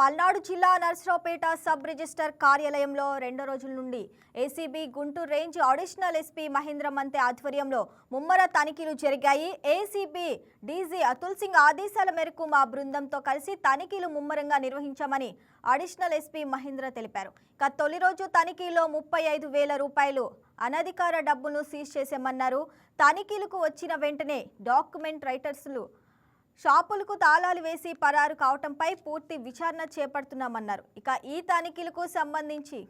పల్నాడు జిల్లా Narasaraopet sub register కార్యాలయంలో రెండో రోజుల నుండి ACB Guntur range additional SP Mahendra Manthe ఆధ్వర్యంలో ముమ్మర తనిఖీలు జరిగాయి. ఏసీబీ డీజీ అతుల్ సింగ్ ఆదేశాల మేరకు మా బృందంతో కలిసి తనిఖీలు ముమ్మరంగా నిర్వహించామని అడిషనల్ ఎస్పీ మహేంద్ర తెలిపారు. ఇక తొలి రోజు తనిఖీలో ముప్పై ఐదు వేల రూపాయలు అనధికార డబ్బును సీజ్ చేశామన్నారు. తనిఖీలకు వచ్చిన వెంటనే డాక్యుమెంట్ రైటర్స్లు షాపులకు తాళాలు వేసి పరారు కావటంపై పూర్తి విచారణ చేపడుతున్నామన్నారు. ఇక ఈ తనిఖీలకు సంబంధించి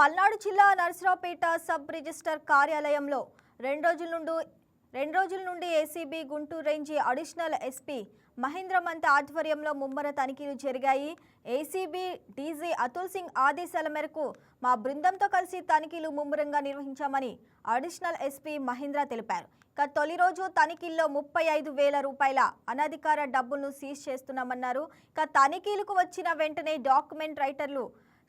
పల్నాడు జిల్లా నర్సరావుపేట సబ్ రిజిస్టర్ కార్యాలయంలో రెండు రోజుల నుండి రెండు రోజుల నుండి ACB Guntur range additional SP Mahendra Manth ఆధ్వర్యంలో ముమ్మర తనిఖీలు జరిగాయి. ఏసీబీ డీజీ అతుల్ సింగ్ ఆదేశాల మేరకు మా బృందంతో కలిసి తనిఖీలు ముమ్మరంగా నిర్వహించామని అడిషనల్ ఎస్పీ మహేంద్ర తెలిపారు. ఇక తొలి రోజు తనిఖీల్లో ముప్పై ఐదు వేల రూపాయల అనధికార డబ్బులను సీజ్ చేస్తున్నామన్నారు. ఇక తనిఖీలకు వచ్చిన వెంటనే డాక్యుమెంట్ రైటర్లు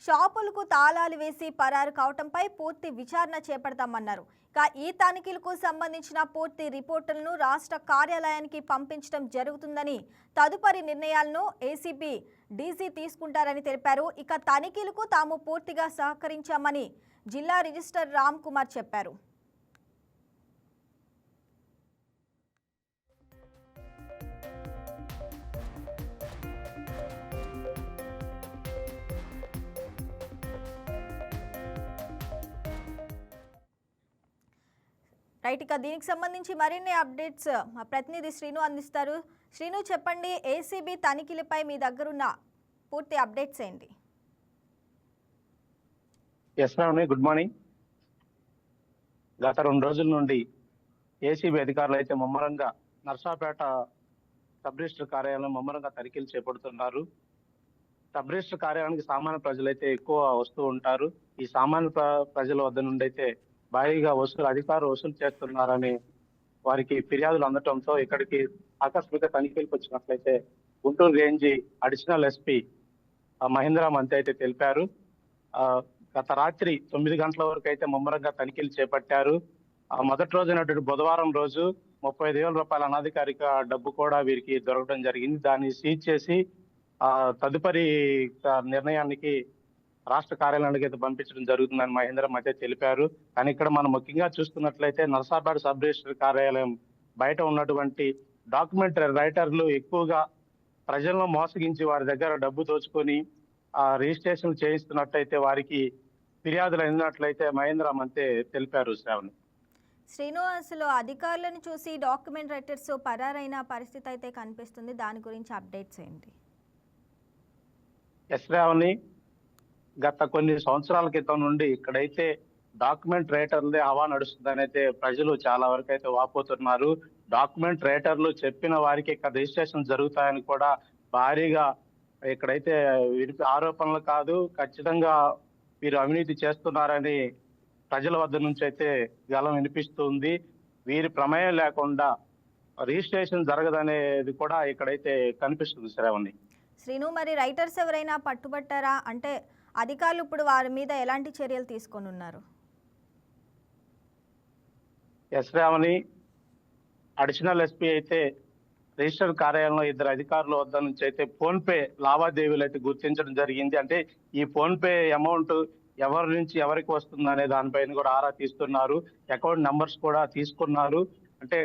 షాపులకు తాళాలు వేసి పరారు కావటంపై పూర్తి విచారణ చేపడతామన్నారు. ఇక ఈ తనిఖీలకు సంబంధించిన పూర్తి రిపోర్టులను రాష్ట్ర కార్యాలయానికి పంపించడం జరుగుతుందని తదుపరి నిర్ణయాలను ఏసీబీ డీసీ తీసుకుంటారని తెలిపారు. ఇక తనిఖీలకు తాము పూర్తిగా సహకరించామని జిల్లా రిజిస్టర్ రామ్ కుమార్ చెప్పారు. రైట్ ఇక దీనికి సంబంధించి మరిన్ని అప్డేట్స్ మా ప్రతినిధి శ్రీను అందిస్తారు. శ్రీను చెప్పండి ఏసీబీ తనిఖీలపై మీ దగ్గరున్న పూర్తి అప్డేట్స్ ఏంటి? ఎస్ గుడ్ మార్నింగ్ గత రెండు రోజుల నుండి ఏసీబీ అధికారులు అయితే ముమ్మరంగా నర్సాపేట సబ్ రిజిస్టర్ కార్యాలయం ముమ్మరంగా తనిఖీలు చేపడుతున్నారు. సబ్ రిజిస్టర్ కార్యాలయానికి సామాన్య ప్రజలైతే ఎక్కువ వస్తూ ఉంటారు. ఈ సామాన్య ప్ర- ప్రజల వద్ద నుండి అయితే భారీగా వసూలు అధికారులు వసూలు చేస్తున్నారని వారికి ఫిర్యాదులు అందటంతో ఇక్కడికి ఆకస్మిక తనిఖీలకు వచ్చినట్లయితే Guntur range additional SP Mahendra మంత్రి అయితే తెలిపారు. గత రాత్రి తొమ్మిది గంటల వరకు అయితే ముమ్మరంగా తనిఖీలు చేపట్టారు. ఆ మొదటి రోజైనటువంటి బుధవారం రోజు ముప్పై ఐదు వేల రూపాయల అనధికారిక డబ్బు కూడా వీరికి దొరకడం జరిగింది. దాన్ని సీజ్ చేసి ఆ తదుపరి నిర్ణయానికి రాష్ట్ర కార్యాలయానికి అయితే పంపించడం జరుగుతుందని మహేంద్ర మధ్య తెలిపారు. కానీ ఇక్కడ మనం ముఖ్యంగా చూస్తున్నట్లయితే నర్సాపేట సబ్ రిజిస్టర్ కార్యాలయం బయట ఉన్నటువంటి డాక్యుమెంట్ రైటర్లు ఎక్కువగా ప్రజలను మోసగించి వారి దగ్గర డబ్బు దోచుకొని ఆ రిజిస్ట్రేషన్ చేయిస్తున్నట్టయితే వారికి ఫిర్యాదులు అందినట్లయితే మహేంద్ర మంతే తెలిపారు శ్రావణి. శ్రీను అసలు అధికారులను చూసి డాక్యుమెంట్ రైటర్స్ పరారైన పరిస్థితి అయితే కనిపిస్తుంది. దాని గురించి అప్డేట్స్ ఏంటి? ఎస్ శ్రావణి గత కొన్ని సంవత్సరాల క్రితం నుండి ఇక్కడైతే డాక్యుమెంట్ రైటర్లదే హవా నడుస్తుందని అయితే ప్రజలు చాలా వరకు అయితే వాపోతున్నారు. డాక్యుమెంట్ రైటర్లు చెప్పిన వారికి ఇక్కడ రిజిస్ట్రేషన్ జరుగుతాయని కూడా భారీగా ఇక్కడైతే వినిపి ఆరోపణలు కాదు ఖచ్చితంగా వీరు అవినీతి చేస్తున్నారని ప్రజల వద్ద నుంచి అయితే గలం వినిపిస్తుంది. వీరి ప్రమేయం లేకుండా రిజిస్ట్రేషన్ జరగదనేది కూడా ఇక్కడైతే కనిపిస్తుంది శ్రావణి. శ్రీను మరి రైటర్స్ ఎవరైనా పట్టుబట్టారా? అంటే అధికారులు ఇప్పుడు వారి మీద ఎలాంటి చర్యలు తీసుకొని ఉన్నారు ఎస్ రామని అడిషనల్ ఎస్పీ అయితే రిజిస్టర్ కార్యాలయంలో ఇద్దరు అధికారుల వద్ద నుంచి అయితే ఫోన్ పే లావాదేవీలు అయితే గుర్తించడం జరిగింది. అంటే ఈ ఫోన్ పే అమౌంట్ ఎవరి నుంచి ఎవరికి వస్తుంది అనే దానిపైన కూడా ఆరా తీస్తున్నారు. అకౌంట్ నంబర్స్ కూడా తీసుకున్నారు. అంటే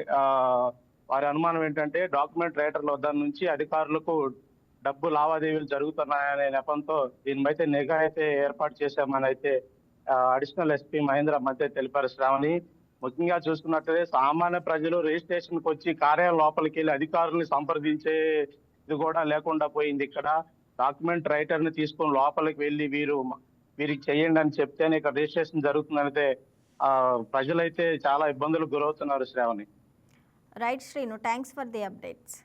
వారి అనుమానం ఏంటంటే డాక్యుమెంట్ రైటర్ల వద్ద నుంచి అధికారులకు డబ్బు లావాదేవీలు జరుగుతున్నాయనే నెపంతో దీనిపైతే నిఘా అయితే ఏర్పాటు చేశామని అయితే అడిషనల్ ఎస్పీ మహేంద్ర మధ్య తెలిపారు శ్రావణి. ముఖ్యంగా చూసుకున్నట్లయితే సామాన్య ప్రజలు రిజిస్ట్రేషన్కి వచ్చి కార్యాలయం లోపలికి వెళ్ళి అధికారుల్ని సంప్రదించే ఇది కూడా లేకుండా పోయింది ఇక్కడ. డాక్యుమెంట్ రైటర్ని తీసుకొని లోపలికి వెళ్ళి వీరు వీరికి చేయండి అని చెప్తేనే ఇక్కడ రిజిస్ట్రేషన్ జరుగుతుందనైతే ఆ ప్రజలైతే చాలా ఇబ్బందులకు గురవుతున్నారు Shravani. Right Srinu thanks for the updates.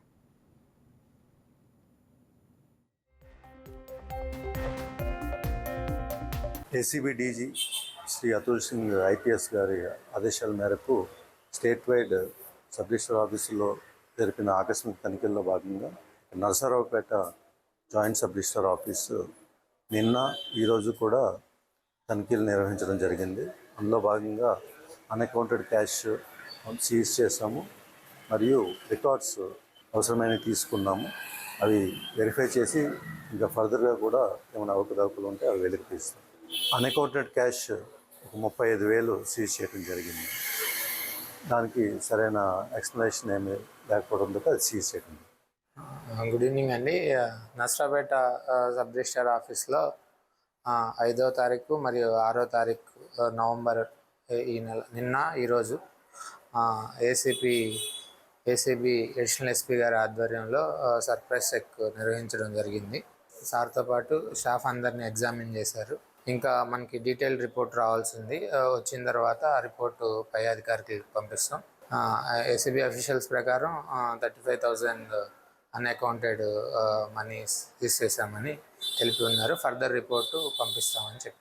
ACB DG Shri Atul Singh IPS గారి ఆదేశాల మేరకు స్టేట్ వైడ్ సబ్ రిజిస్టర్ ఆఫీసులో జరిపిన ఆకస్మిక తనిఖీల్లో భాగంగా Narasaraopet joint sub register office నిన్న ఈరోజు కూడా తనిఖీలు నిర్వహించడం జరిగింది. అందులో భాగంగా అన్అకౌంటెడ్ క్యాష్ సీజ్ చేసాము మరియు రికార్డ్స్ అవసరమైనవి తీసుకున్నాము. అవి వెరిఫై చేసి ఇంకా ఫర్దర్గా కూడా ఏమైనా అవకతవకలు ఉంటే అవి వెలికి తీస్తాం అన్అకౌంటెడ్ క్యాష్ ఒక ముప్పై ఐదు వేలు సీజ్ చేయడం జరిగింది. దానికి సరైన ఎక్స్ప్లెనేషన్ ఏమి లేకపోవడంతో అది సీజ్ చేయడం గుడ్ ఈవినింగ్ అండి. నష్టపేట సబ్ రిజిస్టర్ ఆఫీస్లో ఐదో తారీఖు మరియు ఆరో తారీఖు నవంబర్ ఈ- నెల నిన్న ఈరోజు ఏసీపీ ఏసీబీ అడిషనల్ ఎస్పీ గారి ఆధ్వర్యంలో సర్ప్రైజ్ చెక్ నిర్వహించడం జరిగింది. సార్తో పాటు స్టాఫ్ అందరిని ఎగ్జామిన్ చేశారు. ఇంకా మనకి డీటెయిల్ రిపోర్ట్ రావాల్సింది. వచ్చిన తర్వాత ఆ రిపోర్టు పై అధికారికి పంపిస్తాం. ఏసీబీ అఫీషియల్స్ ప్రకారం thirty five thousand unaccounted money తీసేసామని తెలిపి ఉన్నారు. ఫర్దర్ రిపోర్టు పంపిస్తామని చెప్పి